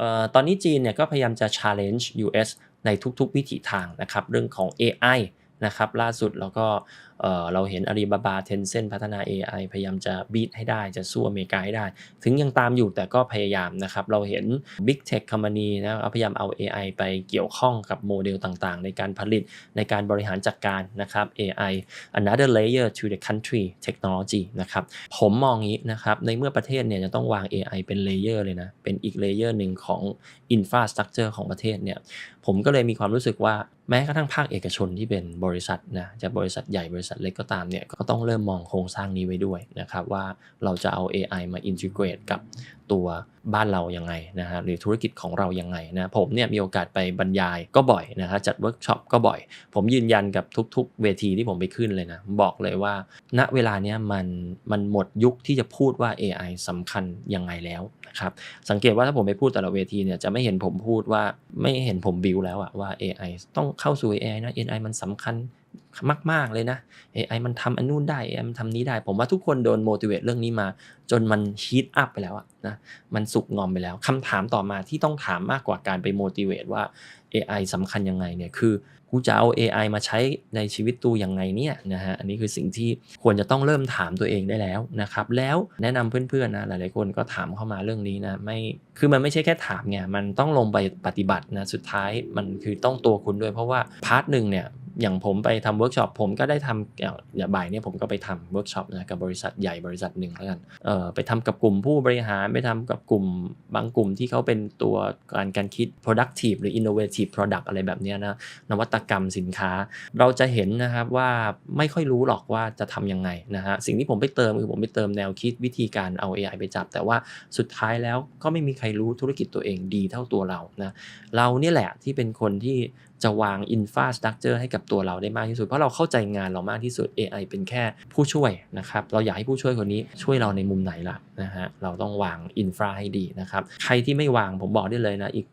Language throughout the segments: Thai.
ออตอนนี้จีนเนี่ยก็พยายามจะ challenge US ในทุกๆ วิถีทางนะครับเรื่องของ AI นะครับล่าสุดเราก็เราเห็นอาลีบาบาเทนเซนพัฒนา AI พยายามจะบีทให้ได้จะสู้อเมริกาให้ได้ ถึงยังตามอยู่แต่ก็พยายามนะครับ เราเห็น Big Tech Company นะพยายามเอา AI ไปเกี่ยวข้องกับโมเดลต่างๆ ในการผลิตในการบริหารจัดการนะครับ AI another layer to the country technology นะครับผมมองงี้นะครับในเมื่อประเทศเนี่ยจะต้องวาง AI เป็นเลเยอร์เลยนะเป็นอีกเลเยอร์หนึ่งของ infrastructure ของประเทศเนี่ยผมก็เลยมีความรู้สึกว่า แม้กระทั่งภาคเอกชนที่เป็นบริษัทนะจะบริษัทใหญ่บริษัทเล็กก็ตามเนี่ยก็ต้องเริ่มมองโครงสร้างนี้ไว้ด้วยนะครับว่าเราจะเอา AI มาอินทิเกรตกับตัว บ้านเรายังไงนะฮะหรือธุรกิจของเรายังไงนะผมเนี่ยมีโอกาสไปบรรยายก็บ่อยนะฮะจัดเวิร์กช็อปก็บ่อย ผมยืนยันกับทุก ๆ เวทีที่ผมไปขึ้นเลยนะบอกเลยว่า ณเวลาเนี้ยมันมันหมดยุคที่จะพูดว่า AI สำคัญยังไงแล้วนะครับสังเกตว่าถ้าผมไปพูดแต่ละเวทีเนี่ยจะไม่เห็นผมพูดว่าไม่เห็นผมบิวแล้วอะว่า AI ต้องเข้าสู่ AI นะ AI มันสำคัญ มาก ๆ เลยนะ AI มันทำอันนู่นได้ AI มันทำนี้ได้ ผมว่าทุกคนโดน motivate เรื่องนี้มา จนมัน heat up ไปแล้วอะนะ มันสุกงอมไปแล้วคำถามต่อมาที่ต้องถามมากกว่าการไป motivate ว่า AI สำคัญยังไงเนี่ยคือกูจะเอา AI มาใช้ในชีวิตตูยังไงเนี่ยนะฮะ อันนี้คือสิ่งที่ควรจะต้องเริ่มถามตัวเองได้แล้วนะครับ แล้วแนะนำเพื่อนๆนะหลายๆคนก็ถามเข้ามาเรื่องนี้นะไม่ คือมันไม่ใช่แค่ถามไง มันต้องลงไปปฏิบัตินะ สุดท้ายมันคือต้องตัวคุณด้วย เพราะว่าพาร์ทหนึ่งเนี่ย อย่างผมไปทำเวิร์กช็อปผมก็ได้ทำอย่างบ่ายเนี่ยผมก็ไปทำเวิร์กช็อปนะกับบริษัทใหญ่บริษัทหนึ่งแล้วกันเอ่อไปทำกับกลุ่มผู้บริหารไปทำกับกลุ่มบางกลุ่มที่เขาเป็นตัวการการคิด productive หรือ innovative product อะไรแบบเนี้ยนะนวัตกรรมสินค้า เราจะเห็นนะครับว่าไม่ค่อยรู้หรอกว่าจะทำยังไงนะฮะสิ่งที่ผมไปเติมคือผมไปเติมแนวคิดวิธีการเอา AI ไปจับ แต่ว่าสุดท้ายแล้วก็ไม่มีใครรู้ธุรกิจตัวเองดีเท่าตัวเรานะเราเนี่ยแหละที่เป็นคนที่จะวาง infrastructure ให้กับตัวเราได้มากที่สุด เพราะเราเข้าใจงานเรามากที่สุด AI เป็นแค่ผู้ช่วยนะครับ เราอยากให้ผู้ช่วยคนนี้ช่วยเราในมุมไหนล่ะนะฮะ เราต้องวางอินฟราให้ดีนะครับ ใครที่ไม่วางผมบอกได้เลยนะ อีก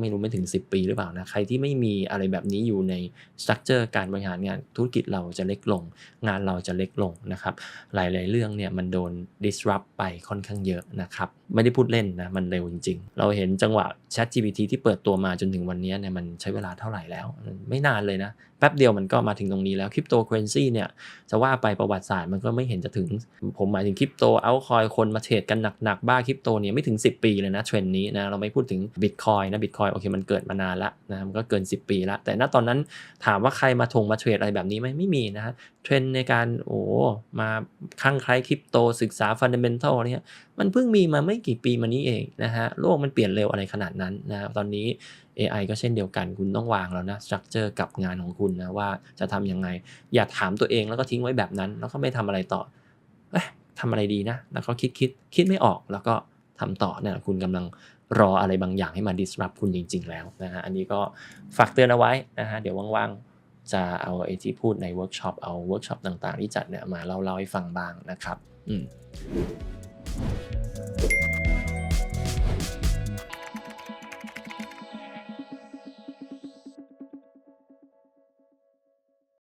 ไม่รู้ไม่ถึง 10 ปีหรือเปล่านะใครที่ไม่มีอะไรแบบนี้อยู่ในสตรัคเจอร์การบริหารงานธุรกิจเราจะเล็กลง งานเราจะเล็กลงนะครับหลาย ๆ เรื่องเนี่ยมันโดน disrupt ไปค่อนข้างเยอะนะครับไม่ได้พูดเล่นนะมันเร็วจริง ๆ เราเห็นจังหวะ Chat GPT ที่เปิดตัวมาจนถึงวันนี้เนี่ยมันใช้เวลาเท่าไหร่แล้ว ไม่นานเลยนะ แป๊บเดียวมันก็มาถึงตรงนี้แล้วคริปโตเคอเรนซีเนี่ยจะว่าไปประวัติศาสตร์มันก็ไม่เห็นจะถึง ผมหมายถึงคริปโตเอาคอยคนมาเทรดกันหนักๆ บ้าคริปโตเนี่ยไม่ถึง 10 ปีเลยนะเทรนนี้นะเราไม่พูดถึงบิตคอยนะบิตคอยโอเคมันเกิดมานานละนะมันก็เกิน 10 ปีละแต่ณตอนนั้นถามว่าใครมาทงมาเทรดอะไรแบบนี้ไหมไม่มีนะเทรนในการโอ้มาคลั่งไคล้คริปโตศึกษาฟันเดเมนทัลเนี่ยมันเพิ่งมีมาไม่กี่ปีมานี้เองนะฮะโลกมันเปลี่ยนเร็วอะไรขนาดนั้นนะตอนนี้ AI ก็เช่นเดียวกัน คุณต้องวางแล้วนะสตรัคเจอร์กับงานของคุณนะว่าจะทำยังไง อย่าถามตัวเองแล้วก็ทิ้งไว้แบบนั้น แล้วก็ไม่ทำอะไรต่อเอ๊ะทำอะไรดีนะ แล้วก็คิดคิดคิดไม่ออกแล้วก็ทำต่อเนี่ยคุณกำลังรออะไรบางอย่างให้มา disrupt คุณจริง ๆ แล้วนะฮะอันนี้ก็ฝากเตือนเอาไว้นะฮะเดี๋ยวว่างๆ จะเอาไอ้ที่พูดในเวิร์กช็อปเอาเวิร์กช็อปต่างๆ ที่จัดเนี่ยมาเล่าๆให้ฟังบ้างนะครับ อืม